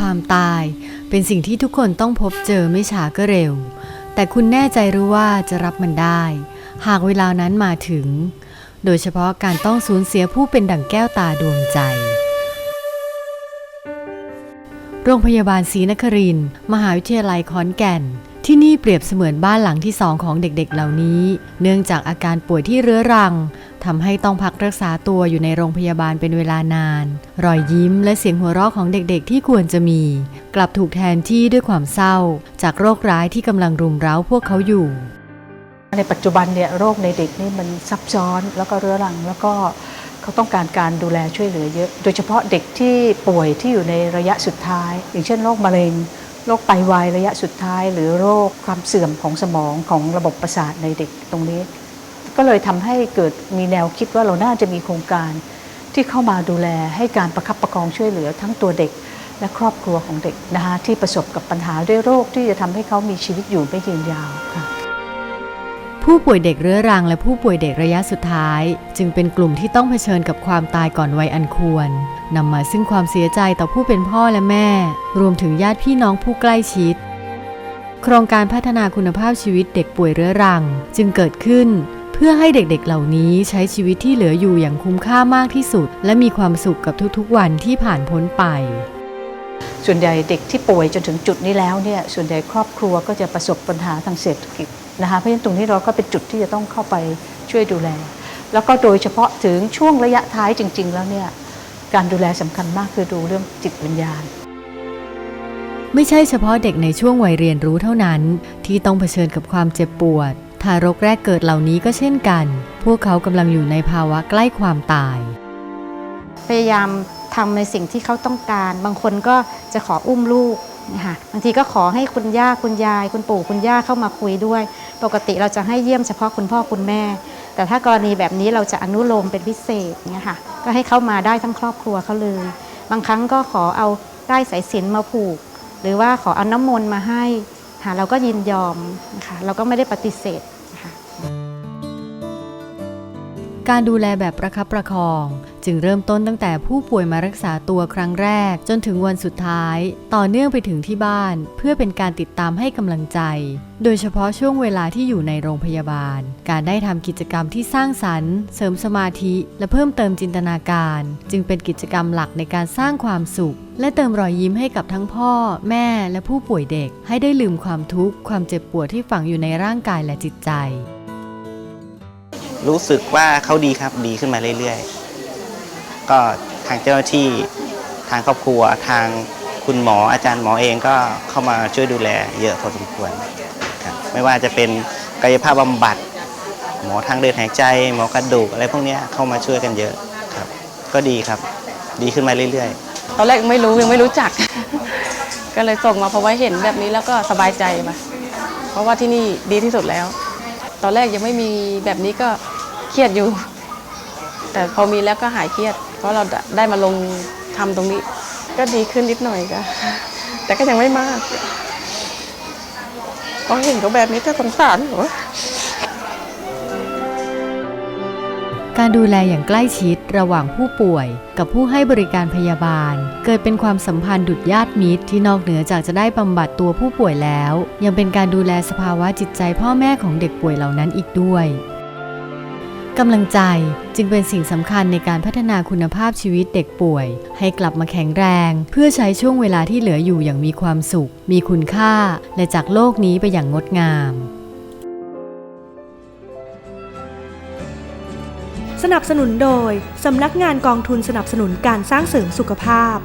ความตายเป็นสิ่งที่ทุกคนต้องพบเจอไม่ช้าก็เร็ว แต่คุณแน่ใจรู้ว่าจะรับมันได้ หากเวลานั้นมาถึง โดยเฉพาะการต้องสูญเสียผู้เป็นดั่งแก้วตาดวงใจ โรงพยาบาลศรีนครินทร์มหาวิทยาลัยขอนแก่น ที่นี่เปรียบเสมือนบ้านหลังที่สองของเด็กๆเหล่านี้ เนื่องจากอาการป่วยที่เรื้อรังทำให้ต้องพักรักษาตัวอยู่ในโรงพยาบาลเป็นเวลานาน รอยยิ้มและเสียงหัวเราะของเด็กๆ ที่ควรจะมี กลับถูกแทนที่ด้วยความเศร้า จากโรคร้ายที่กำลังรุมเร้าพวกเขาอยู่ ในปัจจุบันเนี่ยโรคในเด็กนี่มันซับซ้อนแล้วก็เรื้อรังแล้วก็เขาต้องการการดูแลช่วยเหลือเยอะ โดยเฉพาะเด็กที่ป่วยที่อยู่ในระยะสุดท้าย อย่างเช่นโรคมะเร็ง โรคไตวายระยะสุดท้าย หรือโรคความเสื่อมของสมองของระบบประสาทในเด็กตรงนี้ ก็เลยทำให้เกิดมีแนวคิดว่าเราน่าจะมีโครงการที่เข้ามาดูแลให้การประคับประคองช่วยเหลือทั้งตัวเด็กและครอบครัวของเด็กนะคะที่ประสบกับปัญหาด้วยโรคที่จะทำให้เขามีชีวิตอยู่ไม่ยืนยาวค่ะ ผู้ป่วยเด็กเรื้อรังและผู้ป่วยเด็กระยะสุดท้าย จึงเป็นกลุ่มที่ต้องเผชิญกับความตายก่อนวัยอันควรนำมาซึ่งความเสียใจต่อผู้เป็นพ่อและแม่ รวมถึงญาติพี่น้องผู้ใกล้ชิด โครงการพัฒนาคุณภาพชีวิตเด็กป่วยเรื้อรัง จึงเกิดขึ้น เพื่อให้เด็กๆ เหล่านี้ใช้ชีวิตที่เหลืออยู่อย่างคุ้มค่ามากที่สุด และมีความสุขกับทุกๆ วันที่ผ่านพ้นไป ส่วนใหญ่เด็กที่ป่วยจนถึงจุดนี้แล้วเนี่ยส่วนใหญ่ครอบครัวก็จะประสบปัญหาทางเศรษฐกิจนะคะเพราะฉะนั้นตรงนี้เราก็เป็นจุดที่จะต้องเข้าไปช่วยดูแล แล้วก็โดยเฉพาะถึงช่วงระยะท้ายจริง ๆ แล้วเนี่ยการดูแลสำคัญมากคือดูเรื่องจิตวิญญาณ ไม่ใช่เฉพาะเด็กในช่วงวัยเรียนรู้เท่านั้น ที่ต้องเผชิญกับความเจ็บปวด ทารกแรกเกิดเหล่านี้ก็เช่นกัน พวกเขากำลังอยู่ในภาวะใกล้ความตาย พยายาม ทำในสิ่งที่เขาต้องการ บางคนก็จะขออุ้มลูกนะคะบางทีก็ขอให้คุณย่าคุณยาย คุณปู่คุณย่าเข้ามาคุยด้วย ปกติเราจะให้เยี่ยมเฉพาะคุณพ่อคุณแม่ แต่ถ้ากรณีแบบนี้เราจะอนุโลมเป็นพิเศษเนี่ยค่ะก็ให้เข้ามาได้ทั้งครอบครัวเขาเลย บางครั้งก็ขอเอาได้สายสินมาผูก หรือว่าขอเอาน้ำมนต์มาให้ค่ะเราก็ยินยอมนะคะเราก็ไม่ได้ปฏิเสธ การดูแลแบบประคับประคอง จึงเริ่มต้นตั้งแต่ผู้ป่วยมารักษาตัวครั้งแรก จนถึงวันสุดท้าย ต่อเนื่องไปถึงที่บ้าน เพื่อเป็นการติดตามให้กำลังใจ โดยเฉพาะช่วงเวลาที่อยู่ในโรงพยาบาล การได้ทำกิจกรรมที่สร้างสรรค์ เสริมสมาธิ และเพิ่มเติมจินตนาการ จึงเป็นกิจกรรมหลักในการสร้างความสุข และเติมรอยยิ้มให้กับทั้งพ่อ แม่และผู้ป่วยเด็ก ให้ได้ลืมความทุกข์ความเจ็บปวดที่ฝังอยู่ในร่างกายและจิตใจ รู้สึกว่าเขาดีครับดีขึ้นมาเรื่อยๆ ก็ทางเจ้าหน้าที่ทางครอบครัวทางคุณหมออาจารย์หมอเองก็เข้ามาช่วยดูแลเยอะพอสมควรครับไม่ว่าจะเป็นกายภาพบำบัด หมอทางเดินหายใจ หมอกระดูกอะไรพวกนี้เข้ามาช่วยกันเยอะครับ ก็ดีครับ ดีขึ้นมาเรื่อยๆ ตอนแรกไม่รู้ยังไม่รู้จัก ก็เลยส่งมาเพราะว่าเห็นแบบนี้แล้วก็สบายใจมาเพราะว่าที่นี่ดีที่สุดแล้ว ตอนแรกยังไม่มีแบบนี้ก็ เครียดอยู่ แต่พอมีแล้วก็หายเครียด เพราะเราได้มาลงทำตรงนี้ ก็ดีขึ้นนิดหน่อยก็แต่ก็ยังไม่มากพราะเห็นเขาแบบนี้ก็สงสารหรอการดูแลอย่างใกล้ชิดระหว่างผู้ป่วยกับผู้ให้บริการพยาบาล เกิดเป็นความสัมพันธ์ดุจญาติมิตรที่นอกเหนือจากจะได้บำบัดตัวผู้ป่วยแล้ว ยังเป็นการดูแลสภาวะจิตใจพ่อแม่ของเด็กป่วยเหล่านั้นอีกด้วย กำลังใจจึงเป็นสิ่งสำคัญในการพัฒนาคุณภาพชีวิตเด็กป่วย ให้กลับมาแข็งแรง เพื่อใช้ช่วงเวลาที่เหลืออยู่อย่างมีความสุข มีคุณค่า และจากโลกนี้ไปอย่างงดงาม สนับสนุนโดย สำนักงานกองทุนสนับสนุนการสร้างเสริมสุขภาพ